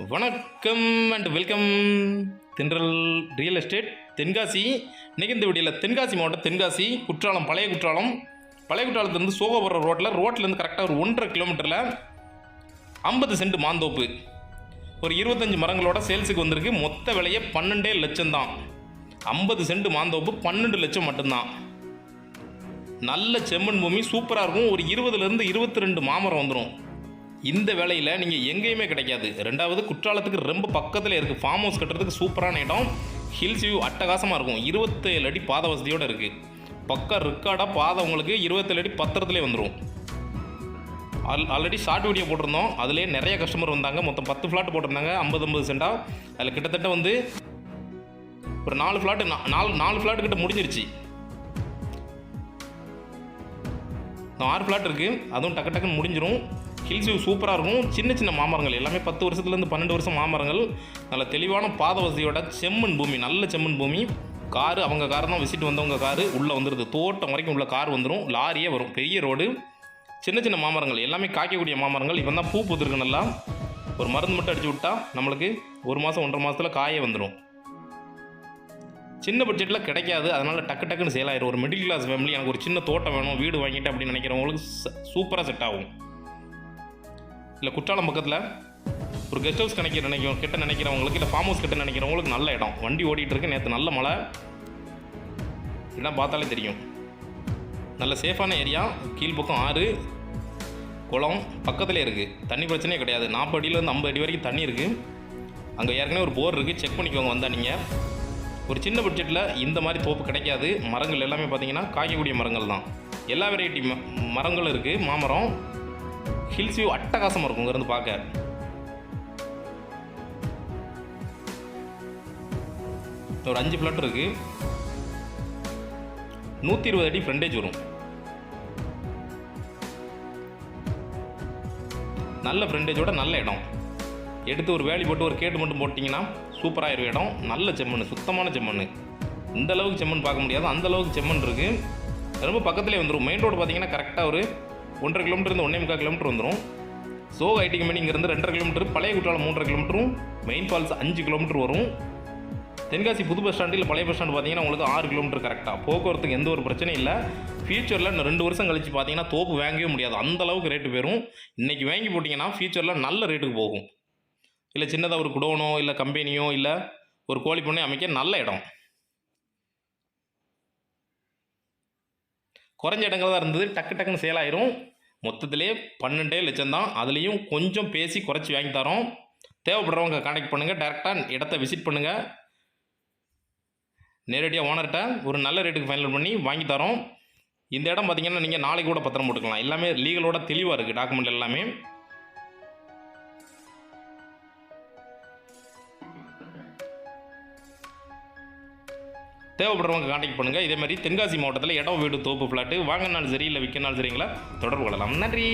வணக்கம் and welcome Thendral real estate Tenkasi இன்னைக்கு இந்த வீடியோவில் தென்காசி மாவட்டம் தென்காசி குற்றாலம் பழைய குற்றாலம். பழைய குற்றாலத்துலேருந்து சோகபுரம் ரோட்டில் ரோட்லேருந்து கரெக்டாக ஒரு ஒன்றரை கிலோமீட்டரில் ஐம்பது சென்ட் மாந்தோப்பு. ஒரு இருபத்தஞ்சி மரங்களோட சேல்ஸுக்கு வந்திருக்கு. மொத்த விலையே பன்னெண்டே லட்சம் தான் ஐம்பது சென்ட் மாந்தோப்பு பன்னெண்டு லட்சம் மட்டும்தான். நல்ல செம்மண் பூமி சூப்பராக இருக்கும். ஒரு இருபதுலேருந்து இருபத்தி ரெண்டு மாமரம் வந்துடும் இந்த வேலையில் நீங்கள் எங்கேயுமே கிடைக்காது. ரெண்டாவது குற்றாலத்துக்கு ரொம்ப பக்கத்தில் இருக்குது ஃபார்ம் ஹவுஸ் கட்டுறதுக்கு சூப்பரான இடம். ஹில்ஸ் வியூ அட்டகாசமாக இருக்கும். இருபத்தேழு அடி பாத வசதியோடு இருக்குது பக்கம் ரிக்கார்டாக பாதை உங்களுக்கு இருபத்தேழு அடி பத்திரத்துலேயே வந்துடும் ஆல் ஆல்ரெடி ஷார்ட் வீடியோ போட்டிருந்தோம். அதுலேயே நிறைய கஸ்டமர் வந்தாங்க. மொத்தம் பத்து ஃப்ளாட் போட்டிருந்தாங்க. ஐம்பது ஐம்பது சென்டாக அதில் கிட்டத்தட்ட வந்து ஒரு நாலு ஃப்ளாட்டு நாலு நாலு ஃப்ளாட்டு கிட்ட முடிஞ்சிருச்சு. ஆறு ஃப்ளாட் இருக்குது அதுவும் டக்கு டக்குன்னு முடிஞ்சிடும் ஹில்ஸ் வியூ சூப்பராக இருக்கும். சின்ன சின்ன மாமரங்கள். எல்லாமே பத்து வருஷத்துலேருந்து பன்னெண்டு வருஷம் மாமரங்கள். நல்ல தெளிவான பாத வசதியோட செம்மண் பூமி நல்ல செம்மண் பூமி. காரு அவங்க கார் தான் விசிட் வந்தவங்க காரு. உள்ளே வந்துடுது தோட்டம் வரைக்கும் உள்ள கார் வந்துடும் லாரியே வரும். பெரிய ரோடு சின்ன சின்ன மாமரங்கள். எல்லாமே காய்க்கக்கூடிய மாமரங்கள். இப்போ தான் பூ பூத்துருக்கு நல்லா. ஒரு மருந்து மட்டும் அடிச்சு விட்டா நம்மளுக்கு ஒரு மாதம் ஒன்றரை மாதத்தில் காயே வந்துடும் சின்ன பட்ஜெட்டில் கிடைக்காது. அதனால் டக்கு டக்குன்னு சேல் ஆயிரும். ஒரு மிடில் கிளாஸ் ஃபேமிலி எனக்கு ஒரு சின்ன தோட்டம் வேணும் வீடு வாங்கிட்டு அப்படின்னு நினைக்கிறவங்களுக்கு சூப்பராக செட் ஆகும். இல்லை குற்றாலம் பக்கத்தில் ஒரு கெஸ்ட் ஹவுஸ் கணக்கிற நினைக்கிறோம் கிட்ட நினைக்கிறவங்களுக்கு இல்லை ஃபார்ம் ஹவுஸ் கிட்ட நினைக்கிறவங்களுக்கு நல்ல இடம். வண்டி ஓடிட்டு இருக்கு நேற்று நல்ல மழை. இடம் பார்த்தாலே தெரியும். நல்ல சேஃபான ஏரியா கீழ்ப்பக்கம் ஆறு குளம் பக்கத்தில் இருக்குது தண்ணி பிரச்சனையே கிடையாது. நாற்பது அடியிலேருந்து ஐம்பது அடி வரைக்கும் தண்ணி இருக்குது அங்கே ஏற்கனவே ஒரு போர் இருக்குது செக் பண்ணிக்கோங்க வந்தால் நீங்கள் ஒரு சின்ன பட்ஜெட்டில் இந்த மாதிரி தோப்பு கிடைக்காது. மரங்கள் எல்லாமே பார்த்தீங்கன்னா காய்க்கக்கூடிய மரங்கள் தான் எல்லா வெரைட்டி மரங்களும் இருக்குது மாமரம் ஹில்ஸ் வியூ அட்டகாசமாக இருக்கும் இங்கேருந்து பார்க்க. ஒரு அஞ்சு ஃப்ளாட் இருக்குது நூற்றி இருபது அடி ஃப்ரண்டேஜ் வரும். நல்ல ஃப்ரண்டேஜோட நல்ல இடம். எடுத்து ஒரு வேலி போட்டு ஒரு கேட்டு மட்டும் போட்டிங்கன்னா சூப்பராக இருக்கும் இடம். நல்ல செம்மண் சுத்தமான செம்மண். இந்த அளவுக்கு செம்மண் பார்க்க முடியாது. அந்த அளவுக்கு செம்மண் இருக்குது ரொம்ப பக்கத்துலேயே வந்துடும் மெயின் ரோடு பார்த்தீங்கன்னா கரெக்டாக ஒரு ஒன்றரை கிலோமீட்டர் இருந்து ஒன்றே முக்கால் கிலோமீட்டர் வந்துடும் சோக ஐடி கம்பெனி இங்கேருந்து ரெண்டரை கிலோமீட்டர் பழைய குற்றாலம் மூன்றரை கிலோமீட்டரும் மெயின் ஃபால்ஸ் அஞ்சு கிலோமீட்டர் வரும். தென்காசி புது பஸ் ஸ்டாண்டு இல்லை பழைய பஸ் ஸ்டாண்டு பார்த்தீங்கன்னா உங்களுக்கு ஆறு கிலோமீட்டர் கரெக்டாக போக்குவரத்துக்கு எந்த ஒரு பிரச்சனையும் இல்லை. ஃபியூச்சரில் இன்னும் ரெண்டு வருஷம் கழித்து பார்த்தீங்கன்னா தோப்பு வாங்கவே முடியாது. அந்த அளவுக்கு ரேட்டு போயிடும் இன்றைக்கி வாங்கி போட்டிங்கன்னா ஃபியூச்சரில் நல்ல ரேட்டுக்கு போகும். இல்லை சின்னதாக ஒரு குடோனோ இல்லை கம்பெனியோ இல்லை ஒரு கோழி பண்ணை அமைக்க நல்ல இடம். குறைஞ்ச இடங்கள் தான் இருந்தது. டக்கு டக்குன்னு சேல் ஆயிரும். மொத்தத்திலே பன்னெண்டே லட்சம் தான் அதுலேயும் கொஞ்சம் பேசி குறைச்சி வாங்கி தரோம். தேவைப்படுறவங்க காண்டாக்ட் பண்ணுங்கள் டேரெக்டாக இடத்த விசிட் பண்ணுங்கள் நேரடியாக ஓனர்கிட்ட ஒரு நல்ல ரேட்டுக்கு ஃபைனல் பண்ணி வாங்கி தரோம். இந்த இடம் பார்த்தீங்கன்னா நீங்கள் நாளைக்கு கூட பத்திரம் போட்டுக்கலாம். எல்லாமே லீகலோட தெளிவாக இருக்குது டாக்குமெண்ட் எல்லாமே. தேவைப்படுறவங்க காண்டாக்ட் பண்ணுங்கள் இதே மாதிரி தென்காசி மாவட்டத்தில் இடம் வீடு தோப்பு ஃப்ளாட்டு வாங்கினாலும் சரி இல்லை விற்கனாலும் சரிங்களா? தொடர்பு கொள்ளலாம். நன்றி.